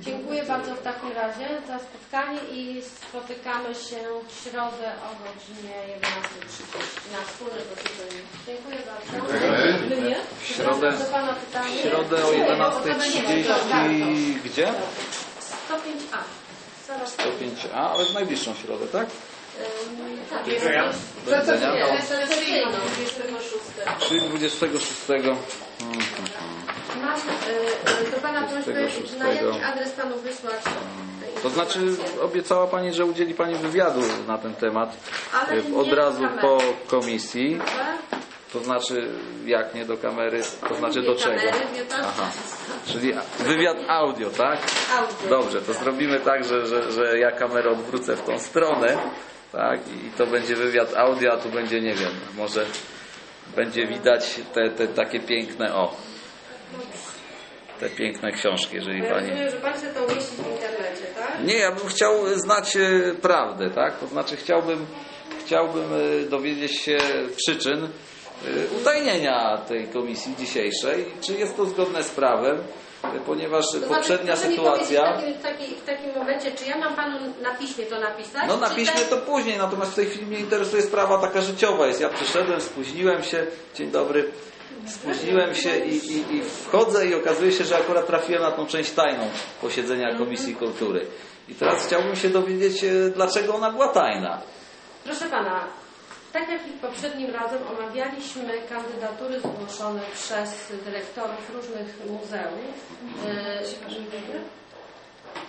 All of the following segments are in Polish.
Dziękuję bardzo w takim razie za spotkanie i spotykamy się w środę o godzinie 11.30 na wspólne posiedzenie. Dziękuję bardzo. Nie? W środę, w środę o 11.30. Gdzie? 105A. Zaraz 105A, ale w najbliższą środę, tak? Tak, Dziękuję. jest-. Czyli 26. Mam y, y, do Pana prośbę, 26. na jaki adres Panu wysłać y, To znaczy obiecała Pani, że udzieli Pani wywiadu na ten temat Ale nie od razu po komisji. To znaczy jak nie do kamery, to znaczy do czego? Aha. Czyli wywiad audio, tak? Audio. Dobrze, to zrobimy tak, że, że, że ja kamerę odwrócę w tą stronę, tak? I to będzie wywiad audio, a tu będzie, nie wiem, może będzie widać te, te takie piękne, o, te piękne książki, jeżeli Ja pani... rozumiem, że Pan chce to umieścić w internecie, tak? Nie, ja bym chciał znać e, prawdę, tak? To znaczy chciałbym, chciałbym e, dowiedzieć się przyczyn e, utajnienia tej komisji dzisiejszej. Czy jest to zgodne z prawem, ponieważ To poprzednia znaczy, proszę sytuacja... W, takim, w, takim, w takim momencie, czy ja mam Panu na piśmie to napisać? No na piśmie tak- to później, natomiast w tej chwili mnie interesuje sprawa taka życiowa jest. Ja przyszedłem, spóźniłem się, dzień dobry, spóźniłem się i, i, i wchodzę i okazuje się, że akurat trafiłem na tą część tajną posiedzenia Komisji Kultury. I teraz chciałbym się dowiedzieć, e, dlaczego ona była tajna. Proszę Pana, tak jak i poprzednim razem omawialiśmy kandydatury zgłoszone przez dyrektorów różnych muzeów. E,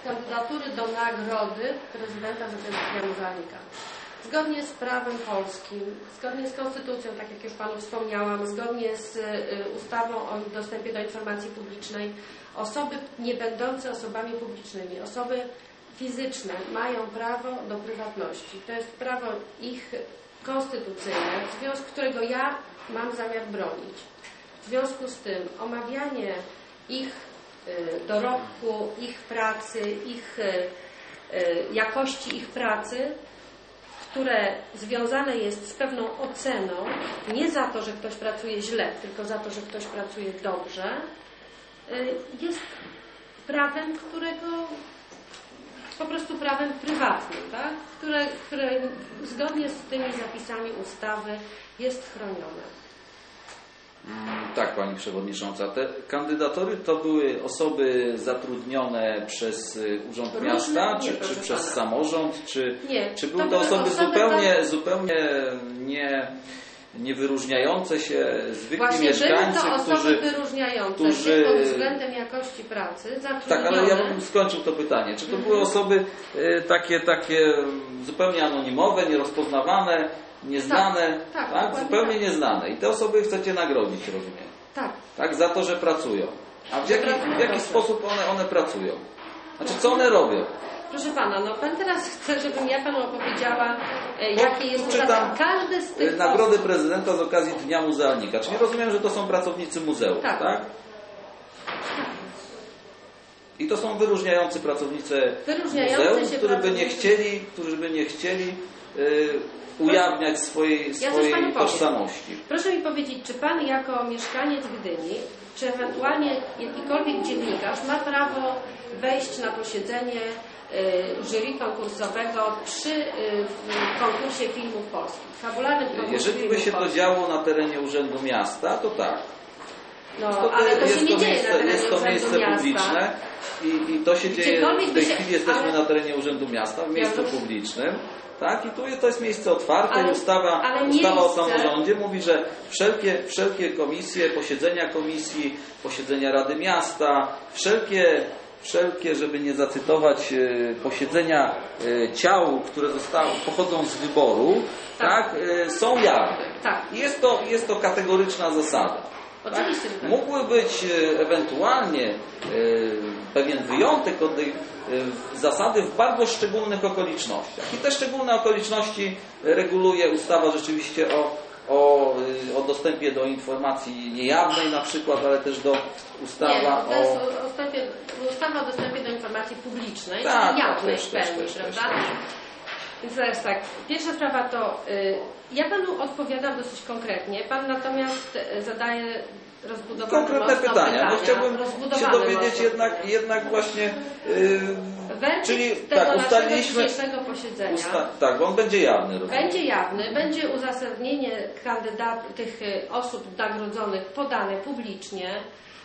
kandydatury do nagrody prezydenta Rzeczypospolitej Muzealnika. Zgodnie z prawem polskim, zgodnie z konstytucją, tak jak już Panu wspomniałam, zgodnie z y, ustawą o dostępie do informacji publicznej, osoby nie będące osobami publicznymi, osoby fizyczne mają prawo do prywatności. To jest prawo ich konstytucyjne, związku którego ja mam zamiar bronić. W związku z tym omawianie ich y, dorobku, ich pracy, ich y, jakości ich pracy, które związane jest z pewną oceną, nie za to, że ktoś pracuje źle, tylko za to, że ktoś pracuje dobrze, y, jest prawem, którego po prostu prawem prywatnym, tak? które, które zgodnie z tymi zapisami ustawy jest chronione. Tak, Pani Przewodnicząca. Te kandydatury to były osoby zatrudnione przez y, Urząd Różne, Miasta, nie, czy, czy przez pana. samorząd, czy, Nie, czy były to osoby osoby zupełnie, tak- zupełnie nie, nie wyróżniające się, zwykli Właśnie mieszkańcy, to osoby którzy... wyróżniające którzy- się pod względem jakości pracy, Tak, ale ja bym skończył to pytanie. Czy to były osoby y, takie, takie zupełnie anonimowe, nierozpoznawane, nieznane, Tak, tak, dokładnie zupełnie tak. nieznane. I te osoby chcecie nagrodzić, rozumiem. Tak. Tak, za to, że pracują. A w jaki, w jaki sposób one, one pracują? Znaczy, co one robią? Proszę Pana, no Pan teraz chce, żebym ja Panu opowiedziała, e, jakie jest czytam. Każdy z tych Y, Nagrody osób, prezydenta z okazji Dnia Muzealnika. Czyli rozumiem, że to są pracownicy muzeów, tak? Tak. I to są wyróżniający pracownicy Wyróżniający muzeum, którzy by nie chcieli, którzy by nie chcieli ujawniać swojej, swojej powiem. tożsamości. Proszę mi powiedzieć, czy Pan jako mieszkaniec Gdyni, czy ewentualnie jakikolwiek dziennikarz ma prawo wejść na posiedzenie y, jury konkursowego przy y, konkursie filmów polskich, fabularnym konkursie Jeżeli by się to polskich? działo na terenie Urzędu Miasta, to tak. No, To, ale to jest się nie to dzieje miejsce, na terenie jest to miejsce Miasta. publiczne i, i to się dzieje, w tej się- chwili jesteśmy ale- na terenie Urzędu Miasta, w miejscu rozumiem. publicznym. Tak, i tu jest, to jest miejsce otwarte Ale- i ustawa, ale ustawa o samorządzie mówi, że wszelkie, wszelkie komisje, posiedzenia komisji, posiedzenia Rady Miasta, wszelkie, wszelkie żeby nie zacytować, e, posiedzenia e, ciał, które zostały, pochodzą z wyboru, tak, Tak. e, są jawne. Tak. I jest to, jest to kategoryczna zasada. Oczywiście, tak. Mógłby być e, ewentualnie e, pewien wyjątek od tej e, zasady w bardzo szczególnych okolicznościach. I te szczególne okoliczności reguluje ustawa rzeczywiście o, o, e, o dostępie do informacji niejawnej na przykład, ale też do Nie, ustawa to jest o... o, dostępie, ustawa o dostępie do informacji publicznej, Tak, jawnej też, w też, pełni, też, też, prawda? Więc teraz tak, pierwsza sprawa to, y, ja Panu odpowiadam dosyć konkretnie, Pan natomiast y, zadaje rozbudowane Konkretne mocno pytania, bo chciałbym się dowiedzieć jednak, jednak właśnie, yy, Werdykt czyli tego tak, ustaliliśmy, posiedzenia. Usta, tak, bo on będzie jawny, rozumiem. będzie jawny, będzie uzasadnienie kandydat, tych y, osób nagrodzonych podane publicznie,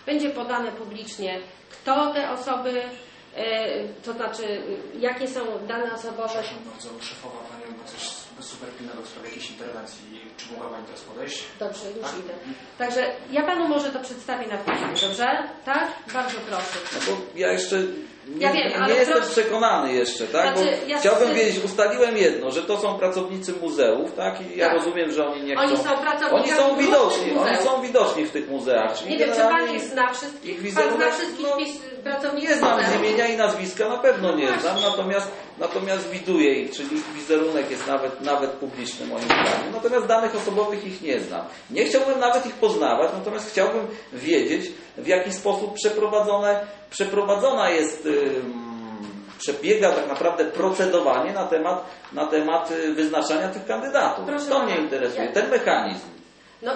będzie podane publicznie, kto te osoby, to znaczy jakie są dane osobowe, Przepraszam bardzo, szefowa Pani super pilnego w sprawie jakiejś interwencji. Czy mogła Pani teraz podejść? Dobrze, już idę. Także ja panu może to przedstawię na piśmie, dobrze? Tak? Bardzo proszę. No bo ja jeszcze nie, Ja wiem, nie ale jestem proszę- przekonany jeszcze, tak? Znaczy, bo ja chciałbym chcę- wiedzieć, ustaliłem jedno, że to są pracownicy muzeów, tak? I ja Tak. rozumiem, że oni nie chcą. Oni są pracownikami Oni są widoczni, oni są widoczni w tych muzeach. Czyli Nie wiem, czy pan ich zna wszystkich? ich Pan zna wszystkich no, pis- pracowników Nie znam z muzeum? imienia i nazwiska, na pewno nie No znam, właśnie. natomiast, natomiast widuję ich, czyli ich wizerunek jest nawet, nawet publiczny moim zdaniem. Natomiast danych osobowych ich nie znam. Nie chciałbym nawet ich poznawać, natomiast chciałbym wiedzieć, w jaki sposób przeprowadzone, przeprowadzona jest, przebiega tak naprawdę procedowanie na temat, na temat y, wyznaczania tych kandydatów. Proszę to mnie interesuje, ja- ten mechanizm. No,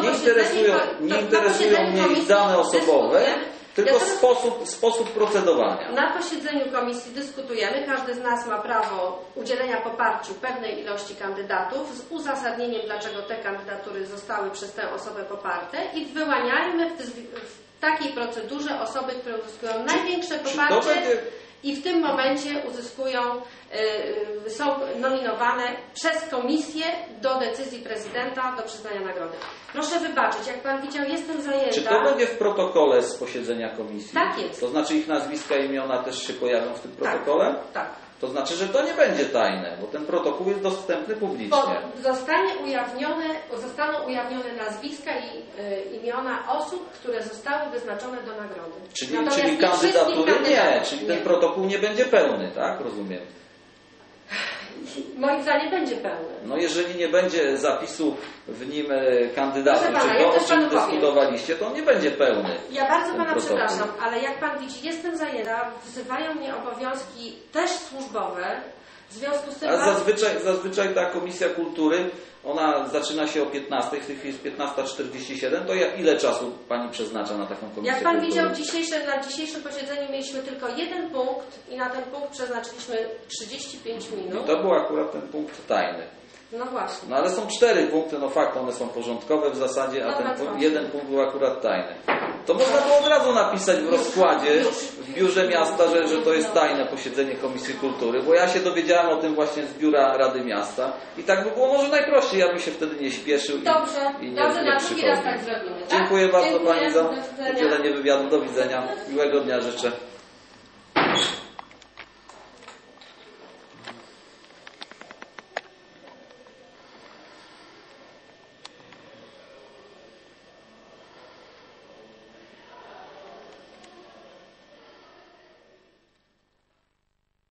Nie interesują, nie interesują mnie ich dane osobowe. Tylko Ja sposób, sposób procedowania. Na posiedzeniu komisji dyskutujemy. Każdy z nas ma prawo udzielenia poparciu pewnej ilości kandydatów z uzasadnieniem, dlaczego te kandydatury zostały przez tę osobę poparte i wyłaniajmy w, w takiej procedurze osoby, które uzyskują największe czy poparcie będzie- i w tym momencie uzyskują, y, y, są nominowane przez komisję do decyzji prezydenta do przyznania nagrody. Proszę wybaczyć, jak Pan widział, jestem zajęta. Czy to będzie w protokole z posiedzenia komisji? Tak jest. To znaczy ich nazwiska i imiona też się pojawią w tym Tak. protokole? Tak. To znaczy, że to nie będzie tajne, bo ten protokół jest dostępny Bo publicznie. zostanie ujawnione, zostaną ujawnione nazwiska i y, imiona osób, które zostały wyznaczone do nagrody. Czyli, Natomiast czyli nie kandydatury nie, kandydatów. czyli Nie. ten protokół nie będzie pełny, tak? Rozumiem. Moim zdaniem będzie pełny. No jeżeli nie będzie zapisu w nim e, kandydatów, pana, czy ja to, też o czym dyskutowaliście, to on nie będzie pełny. Ja bardzo pana przepraszam, ale jak pan widzi, jestem zajęta, wzywają mnie obowiązki też służbowe, w związku z tym bardzo- zazwyczaj, zazwyczaj ta Komisja Kultury, ona zaczyna się o 15, w tej chwili jest 15.47, to jak, ile czasu Pani przeznacza na taką Komisję Jak pan Kultury? widział, dzisiejsze, na dzisiejszym posiedzeniu mieliśmy tylko jeden punkt i na ten punkt przeznaczyliśmy 35 I minut. to był akurat ten punkt tajny. No właśnie. No ale są cztery punkty, no fakt, one są porządkowe w zasadzie, a No ten tak, punkt, tak. jeden punkt był akurat tajny. To można było od razu napisać w rozkładzie w biurze miasta, że, że to jest tajne posiedzenie Komisji Kultury, bo ja się dowiedziałem o tym właśnie z biura Rady Miasta i tak by było może najprościej, ja bym się wtedy nie śpieszył i, Dobrze, i nie, dobrze, nie na drugi raz tak zrobimy. Tak? Dziękuję bardzo Dziękuję, Pani za udzielenie wywiadu. Do widzenia. Miłego dnia życzę.